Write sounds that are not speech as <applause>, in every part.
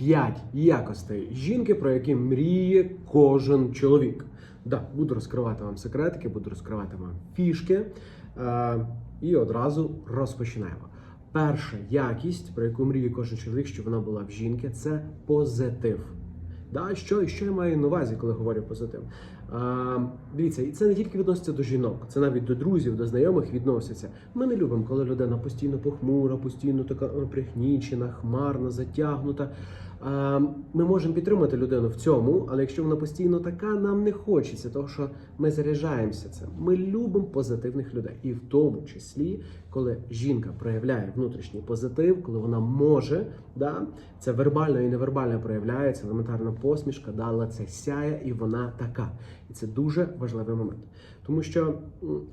5 якостей жінки, про які мріє кожен чоловік. Да, буду розкривати вам секретики, буду розкривати вам фішки. Е, і одразу розпочинаємо. Перша якість, про яку мріє кожен чоловік, щоб вона була в жінки, це позитив. Да, що, що я маю на увазі, коли говорю позитив? А, дивіться, і це не тільки відноситься до жінок, це навіть до друзів, до знайомих відноситься. Ми не любимо, коли людина постійно похмура, постійно така е, пригнічена, хмарна, затягнута. А, ми можемо підтримати людину в цьому, але якщо вона постійно така, нам не хочеться, тому що ми заряджаємося цим. Ми любимо позитивних людей, і в тому числі, коли жінка проявляє внутрішній позитив, коли вона може, да, це вербально і невербально проявляється, елементарна посмішка, да, але це сяє, і вона така. І це дуже важливий момент. Тому що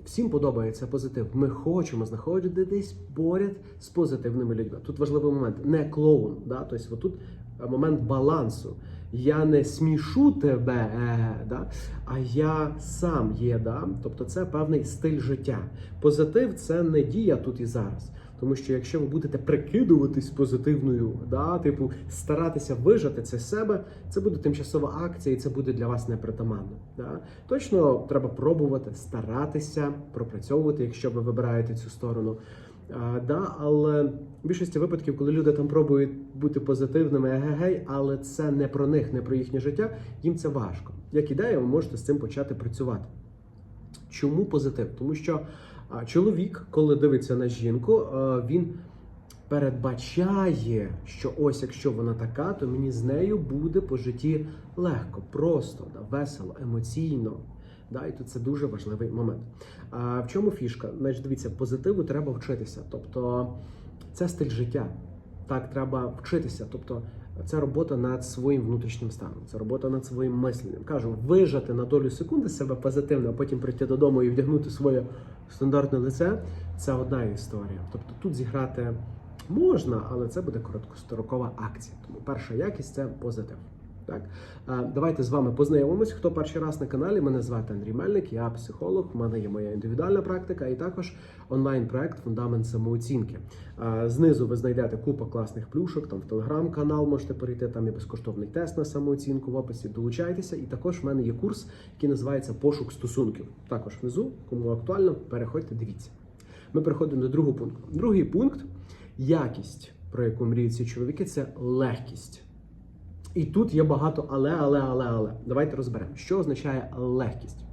всім подобається позитив. Ми хочемо знаходити десь поряд з позитивними людьми. Тут важливий момент, не клоун. Да? Тобто, отут момент балансу. Я не смішу тебе, е, да? а я сам є. Да? Тобто це певний стиль життя. Позитив це не дія тут і зараз. Тому що якщо ви будете прикидуватись позитивною, да, типу старатися вижати це з себе, це буде тимчасова акція, і це буде для вас непритаманно. Да. Точно треба пробувати, старатися, пропрацьовувати, якщо ви вибираєте цю сторону. Да, але в більшості випадків, коли люди там пробують бути позитивними, егегей, але це не про них, не про їхнє життя, їм це важко. Як ідея, ви можете з цим почати працювати. Чому позитив? Тому що чоловік, коли дивиться на жінку, він передбачає, що ось якщо вона така, то мені з нею буде по житті легко, просто, весело, емоційно. Да, і тут це дуже важливий момент. А в чому фішка? Значить, дивіться, позитиву треба вчитися. Тобто це стиль життя. Так, треба вчитися. Тобто, це робота над своїм внутрішнім станом, це робота над своїм мисленням. Кажу, вижати на долю секунди себе позитивно, а потім прийти додому і вдягнути своє стандартне лице це одна історія. Тобто тут зіграти можна, але це буде короткострокова акція. Тому перша якість це позитив. Так, давайте з вами познайомимось. Хто перший раз на каналі? Мене звати Андрій Мельник, я психолог. У мене є моя індивідуальна практика і також онлайн-проект Фундамент самооцінки. Знизу ви знайдете купу класних плюшок. Там в телеграм-канал можете перейти. Там є безкоштовний тест на самооцінку в описі. Долучайтеся. І також в мене є курс, який називається Пошук стосунків. Також внизу, кому актуально, переходьте, дивіться. Ми переходимо до другого пункту. Другий пункт якість, про яку мріють ці чоловіки, це легкість. І тут є багато але, але, але, але. Давайте розберемо, що означає легкість.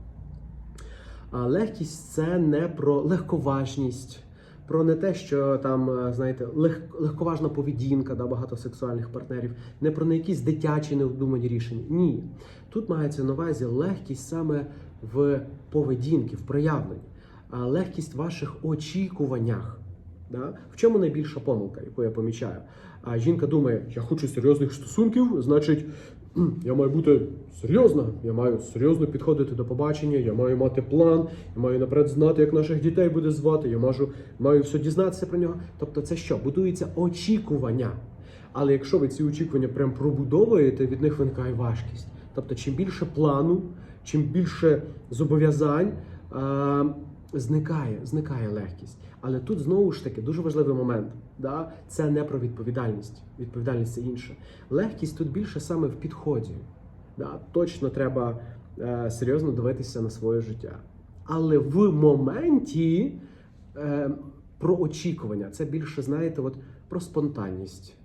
Легкість це не про легковажність, про не те, що там, е, знаєте, лег, легковажна поведінка да, багато сексуальних партнерів, не про не якісь дитячі необдумані рішення. Ні. Тут мається на увазі легкість саме в поведінці, в проявленні, а легкість в ваших очікуваннях. Да? В чому найбільша помилка, яку я помічаю? А жінка думає, я хочу серйозних стосунків, значить, я маю бути серйозна, я маю серйозно підходити до побачення, я маю мати план, я маю наперед знати, як наших дітей буде звати, я маю, маю все дізнатися про нього. Тобто, це що? Будується очікування. Але якщо ви ці очікування прям пробудовуєте, від них виникає важкість. Тобто, чим більше плану, чим більше зобов'язань. Зникає, зникає легкість. Але тут знову ж таки дуже важливий момент. Да? Це не про відповідальність. Відповідальність це інше. Легкість тут більше саме в підході. Да? Точно треба е, серйозно дивитися на своє життя. Але в моменті е, про очікування це більше, знаєте, от про спонтанність,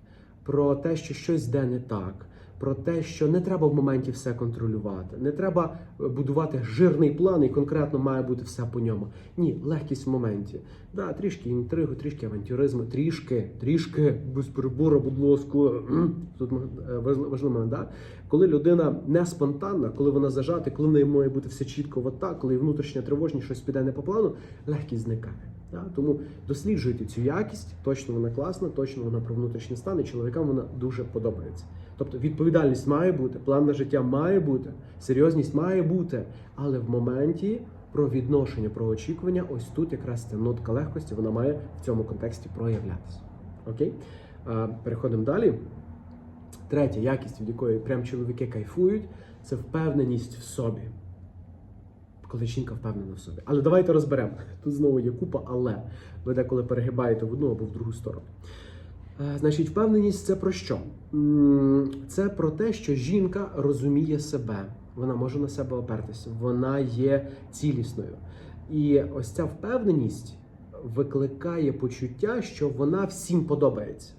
про те, що щось йде не так. Про те, що не треба в моменті все контролювати, не треба е, будувати жирний план і конкретно має бути все по ньому. Ні, легкість в моменті. Да, трішки інтригу, трішки авантюризму, трішки, трішки без перебору, будь ласка. <clears throat> Тут е, важливий да? коли людина не спонтанна, коли вона зажата, коли в неї має бути все чітко, от коли внутрішня тривожність щось піде не по плану, легкість зникає. Да? Тому досліджуйте цю якість, точно вона класна, точно вона про внутрішній стан, і чоловікам вона дуже подобається. Тобто відповідальність має бути, план на життя має бути, серйозність має бути, але в моменті про відношення, про очікування, ось тут якраз ця нотка легкості, вона має в цьому контексті проявлятися. Окей? Переходимо далі. Третя якість, від якої прям чоловіки кайфують, це впевненість в собі. Коли жінка впевнена в собі. Але давайте розберемо. Тут знову є купа, але ви деколи перегибаєте в одну або в другу сторону. Е, Значить, впевненість це про що? Це про те, що жінка розуміє себе, вона може на себе опертися, вона є цілісною. І ось ця впевненість викликає почуття, що вона всім подобається.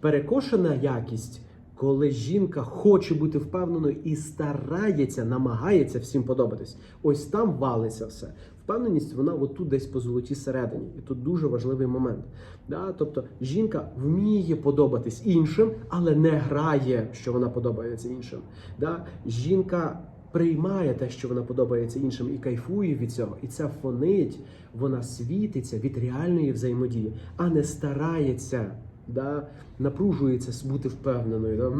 Перекошена якість, коли жінка хоче бути впевненою і старається, намагається всім подобатись. Ось там валиться все. Впевненість, вона отут десь по золотій середині. І тут дуже важливий момент. Да? Тобто жінка вміє подобатись іншим, але не грає, що вона подобається іншим. Да? Жінка приймає те, що вона подобається іншим, і кайфує від цього. І це фонить, вона світиться від реальної взаємодії, а не старається. Да, напружується бути впевненою. Да?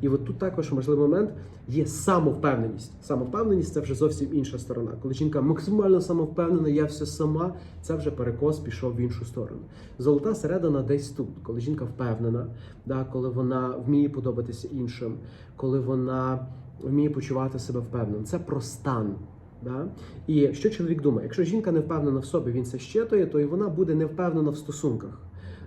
І от тут також важливий момент є самовпевненість. Самовпевненість це вже зовсім інша сторона. Коли жінка максимально самовпевнена, я все сама, це вже перекос пішов в іншу сторону. Золота середина десь тут, коли жінка впевнена, да, коли вона вміє подобатися іншим, коли вона вміє почувати себе впевнено. Це про стан. Да? І що чоловік думає? Якщо жінка не впевнена в собі, він це щитує, то і вона буде не впевнена в стосунках.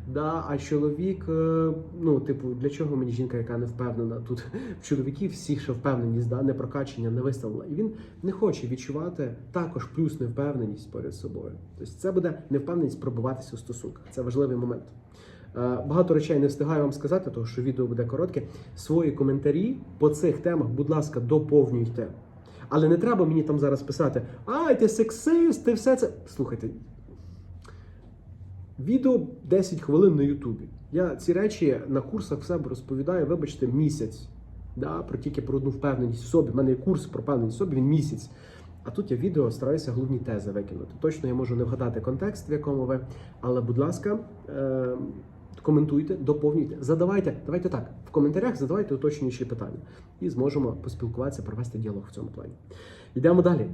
Да, а чоловік, е, ну, типу, для чого мені жінка, яка не впевнена? Тут в чоловіків всіх ще впевненість, да, не прокачення, не виставлена. І він не хоче відчувати також плюс невпевненість перед собою. Тобто це буде невпевненість пробиватися у стосунках. Це важливий момент. Е, Багато речей не встигаю вам сказати, тому що відео буде коротке. Свої коментарі по цих темах, будь ласка, доповнюйте. Але не треба мені там зараз писати: Ай, ти сексист, ти все це. Слухайте, Відео 10 хвилин на Ютубі. Я ці речі на курсах в себе розповідаю, вибачте, місяць. Да, про тільки про одну впевненість в собі. У мене є курс про впевненість в собі, він місяць. А тут я відео стараюся головні тези викинути. Точно я можу не вгадати контекст, в якому ви, але, будь ласка, е- коментуйте, доповнюйте, задавайте. Давайте так, в коментарях задавайте уточнюючі питання і зможемо поспілкуватися, провести діалог в цьому плані. Йдемо далі.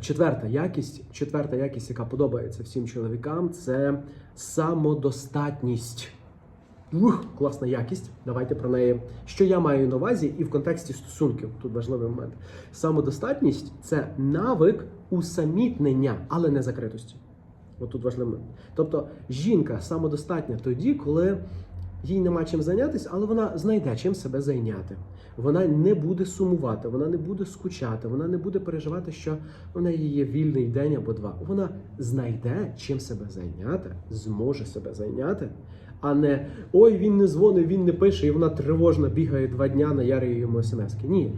Четверта якість, четверта якість, яка подобається всім чоловікам, це самодостатність. Ух, класна якість. Давайте про неї. Що я маю на увазі, і в контексті стосунків тут важливий момент. Самодостатність це навик усамітнення, але не закритості. От тут важливий момент. Тобто жінка самодостатня тоді, коли їй нема чим зайнятися, але вона знайде чим себе зайняти. Вона не буде сумувати, вона не буде скучати, вона не буде переживати, що в неї є вільний день або два. Вона знайде чим себе зайняти, зможе себе зайняти, а не ой, він не дзвонить, він не пише, і вона тривожно бігає два дня, наярює йому смски. Ні.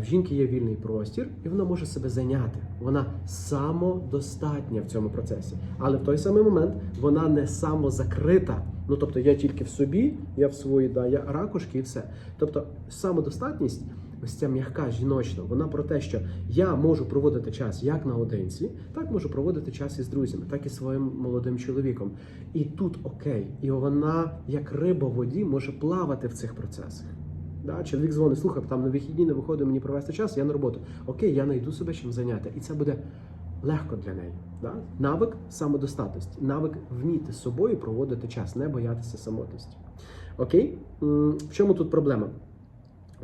В жінки є вільний простір, і вона може себе зайняти. Вона самодостатня в цьому процесі. Але в той самий момент вона не самозакрита. Ну тобто я тільки в собі, я в своїй, да, я ракушки і все. Тобто самодостатність, ось ця м'яка жіночна, вона про те, що я можу проводити час як наодинці, так можу проводити час із друзями, так і своїм молодим чоловіком. І тут окей, і вона, як риба в воді, може плавати в цих процесах. Да, чоловік дзвонить, слухай, там на вихідні не виходить мені провести час, я на роботу. Окей, я знайду себе чим зайняти. І це буде легко для неї. Да? Навик самодостатності, навик вміти з собою проводити час, не боятися самотності. Окей? В чому тут проблема?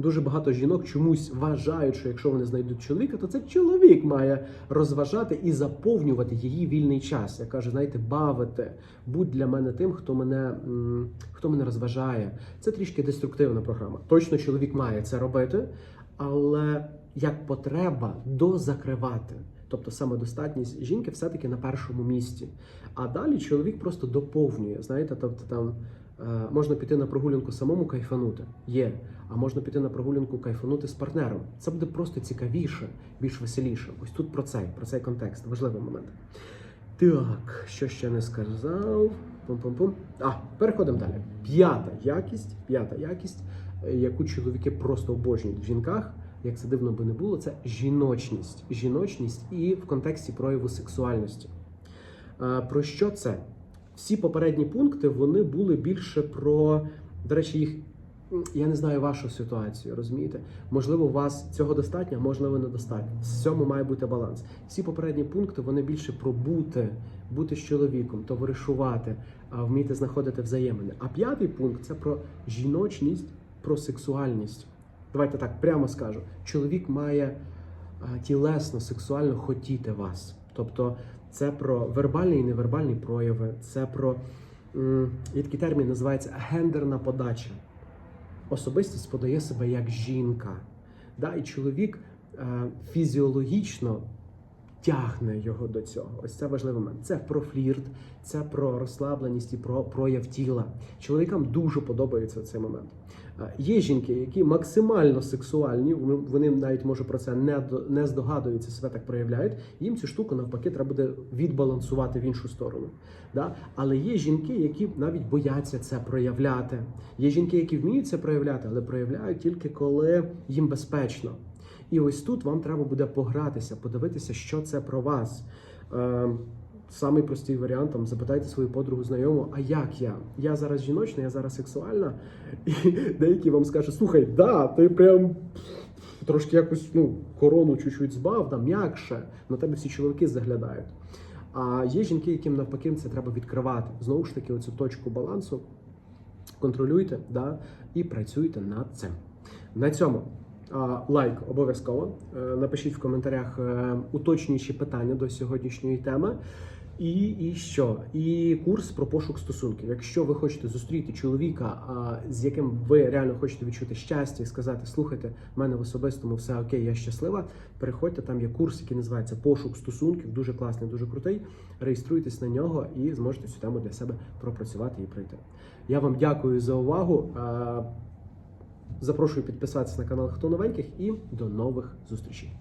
Дуже багато жінок чомусь вважають, що якщо вони знайдуть чоловіка, то це чоловік має розважати і заповнювати її вільний час. Я кажу, знаєте, бавити, будь для мене тим, хто мене, хто мене розважає. Це трішки деструктивна програма. Точно чоловік має це робити, але як потреба дозакривати. Тобто самодостатність жінки все-таки на першому місці. А далі чоловік просто доповнює. Знаєте, тобто там е, можна піти на прогулянку самому кайфанути. Є. А можна піти на прогулянку кайфанути з партнером. Це буде просто цікавіше, більш веселіше. Ось тут про цей, про цей контекст. Важливий момент. Так, що ще не сказав? Пум-пум-пум. А, переходимо далі. П'ята якість, п'ята якість, е, яку чоловіки просто обожнюють в жінках, як це дивно би не було, це жіночність. Жіночність і в контексті прояву сексуальності. Е, Про що це? Всі попередні пункти вони були більше про, до речі, їх. Я не знаю вашу ситуацію, розумієте? Можливо, у вас цього достатньо, можливо, недостатньо. В цьому має бути баланс. Всі попередні пункти вони більше про бути, бути з чоловіком, товаришувати, вміти знаходити взаємини. А п'ятий пункт це про жіночність, про сексуальність. Давайте так прямо скажу: чоловік має тілесно, сексуально хотіти вас. Тобто, це про вербальні і невербальні прояви, це про є такий термін, називається гендерна подача. Особистість подає себе як жінка. Да? І чоловік е, фізіологічно тягне його до цього. Ось це важливий момент. Це про флірт, це про розслабленість і про прояв тіла. Чоловікам дуже подобається цей момент. Є жінки, які максимально сексуальні, вони- навіть може про це не, не здогадуються, себе так проявляють. Їм цю штуку навпаки треба буде відбалансувати в іншу сторону. Да? Але є жінки, які навіть бояться це проявляти. Є жінки, які вміють це проявляти, але проявляють тільки коли їм безпечно. І ось тут вам треба буде погратися, подивитися, що це про вас. Е, Самий простий варіант там запитайте свою подругу знайому, а як я? Я зараз жіночна, я зараз сексуальна. <laughs> І деякі вам скажуть: слухай, да, ти прям трошки якось ну, корону чуть-чуть збав, да, м'якше. На тебе всі чоловіки заглядають. А є жінки, яким навпаки це треба відкривати. Знову ж таки, оцю точку балансу контролюйте да, і працюйте над цим. На цьому лайк обов'язково. Е, Напишіть в коментарях е, уточнюючі питання до сьогоднішньої теми. І, і що? І курс про пошук стосунків. Якщо ви хочете зустріти чоловіка, з яким ви реально хочете відчути щастя і сказати, слухайте, в мене в особистому все окей, я щаслива. Переходьте, там є курс, який називається Пошук стосунків. Дуже класний, дуже крутий. Реєструйтесь на нього і зможете цю тему для себе пропрацювати і пройти. Я вам дякую за увагу. Запрошую підписатися на канал Хто новеньких і до нових зустрічей.